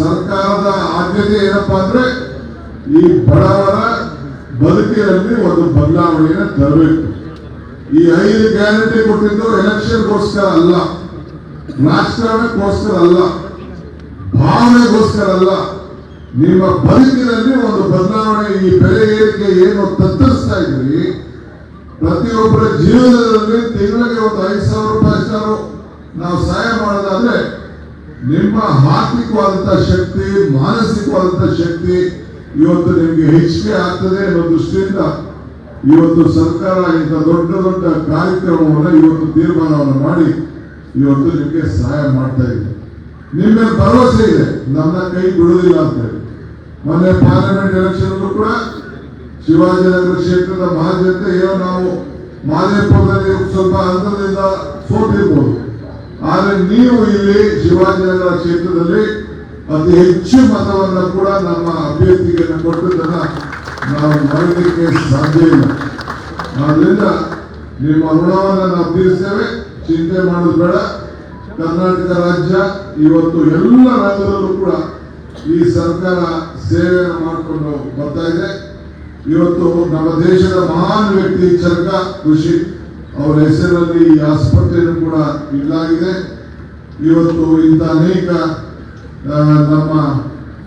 ಸರ್ಕಾರದ ಆದ್ಯತೆ ಏನಪ್ಪಾ ಅಂದ್ರೆ ಈ ಬಡವರ ಬದುಕಿನಲ್ಲಿ ಒಂದು ಬದಲಾವಣೆಯನ್ನು ತರಬೇಕು. ಈ ಐದು ಗ್ಯಾರಂಟಿ ಕೊಟ್ಟಿದ್ದು ಎಲೆಕ್ಷನ್ಗೋಸ್ಕರ ಅಲ್ಲ ರಾಜಕಾರಣಕ್ಕೋಸ್ಕರ ಅಲ್ಲ, ಭಾವನೆಗೋಸ್ಕರ ಅಲ್ಲ. ನಿಮ್ಮ ಬದುಕಿನಲ್ಲಿ ಒಂದು ಬದಲಾವಣೆ ಈ ಬೆಲೆ ಏರಿಕೆ ಏನು ತತ್ತರಿಸ್ತಾ ಇದ್ರಿ ಪ್ರತಿಯೊಬ್ಬರ ಜೀವನದಲ್ಲಿ ತಿಂಗಳಿಗೆ ಒಂದು ಐದು ಸಾವಿರ ರೂಪಾಯಿ ನಾವು ಸಹಾಯ ಮಾಡೋದಾದ್ರೆ ನಿಮ್ಮ ಆರ್ಥಿಕವಾದಂತಹ ಶಕ್ತಿ ಮಾನಸಿಕವಾದಂತಹ ಶಕ್ತಿ ಇವತ್ತು ನಿಮಗೆ ಹೆಚ್ಚಿಗೆ ಆಗ್ತದೆ. ಅನ್ನೋ ದೃಷ್ಟಿಯಿಂದ ಇವತ್ತು ಸರ್ಕಾರ ಇಂಥ ದೊಡ್ಡ ದೊಡ್ಡ ಕಾರ್ಯಕ್ರಮವನ್ನು ಇವತ್ತು ತೀರ್ಮಾನವನ್ನು ಮಾಡಿ ಇವತ್ತು ನಿಮಗೆ ಸಹಾಯ ಮಾಡ್ತಾ ಇದೆ. ನಿಮ್ಮ ಭರವಸೆ ಇದೆ. ನನ್ನ ಕೈ ಬಿಡುವುದಿಲ್ಲ ಅಂತ ಹೇಳಿ. ಮೊನ್ನೆ ಪಾರ್ಲಿಮೆಂಟ್ ಎಲೆಕ್ಷನ್ ಕೂಡ ಶಿವಾಜಿನಗರ ಕ್ಷೇತ್ರದ ಮಹಾಜನತೆ ಏನೋ ನಾವು ಮಾದೇಪುರದಲ್ಲಿ ಸ್ವಲ್ಪ ಅಂತರದಿಂದ ಸೋತಿರ್ಬೋದು. ಆದ್ರೆ ನೀವು ಇಲ್ಲಿ ಶಿವಾಜಿನಗರ ಕ್ಷೇತ್ರದಲ್ಲಿ ಅತಿ ಹೆಚ್ಚು ಮತವನ್ನು ಕೂಡ ನಮ್ಮ ಅಭ್ಯರ್ಥಿಗೆ ಕೊಟ್ಟದನ್ನ ನಾವು ಮಾಡಲಿಕ್ಕೆ ಸಾಧ್ಯ ಇಲ್ಲ. ಆದ್ದರಿಂದ ನಿಮ್ಮ ಋಣವನ್ನು ನಾವು ಚಿಂತೆ ಮಾಡೋದು ಬೇಡ. ಕರ್ನಾಟಕ ರಾಜ್ಯ ಇವತ್ತು ಎಲ್ಲ ರಾಜ್ಯದಲ್ಲೂ ಕೂಡ ಈ ಸರ್ಕಾರ ಸೇವೆಯನ್ನು ಮಾಡಿಕೊಂಡು ಬರ್ತಾ ಇದೆ. ಇವತ್ತು ನಮ್ಮ ದೇಶದ ಮಹಾನ್ ವ್ಯಕ್ತಿ ಚರ್ಕ ಕೃಷಿ. ಅವರ ಹೆಸರಲ್ಲಿ ಈ ಆಸ್ಪತ್ರೆಯನ್ನು ಕೂಡ ಇಡಲಾಗಿದೆ. ಇವತ್ತು ಇಂಥ ಅನೇಕ ನಮ್ಮ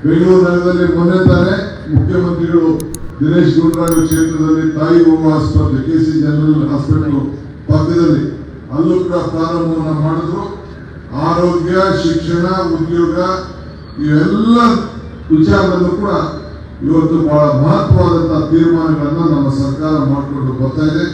ಬೆಂಗಳೂರು ನಗರದಲ್ಲಿ ಮೊನ್ನೆ ತಾನೆ ಮುಖ್ಯಮಂತ್ರಿಗಳು ದಿನೇಶ್ ಗುಂಡೂರಾವ್ ಕ್ಷೇತ್ರದಲ್ಲಿ ತಾಯಿ ಹೋಗುವ ಆಸ್ಪತ್ರೆ, ಕೆ ಸಿ ಜನರಲ್ ಹಾಸ್ಪಿಟಲ್ ಪಕ್ಕದಲ್ಲಿ. ಅಲ್ಲೂ ಕೂಡ ಪ್ರಾರಂಭವನ್ನು ಮಾಡಿದ್ರು. ಆರೋಗ್ಯ, ಶಿಕ್ಷಣ, ಉದ್ಯೋಗ, ಇವೆಲ್ಲ ವಿಚಾರದಲ್ಲೂ ಕೂಡ ಇವತ್ತು ಬಹಳ ಮಹತ್ವವಾದಂತಹ ತೀರ್ಮಾನಗಳನ್ನು ನಮ್ಮ ಸರ್ಕಾರ ಮಾಡಿಕೊಂಡು ಬರ್ತಾ ಇದೆ.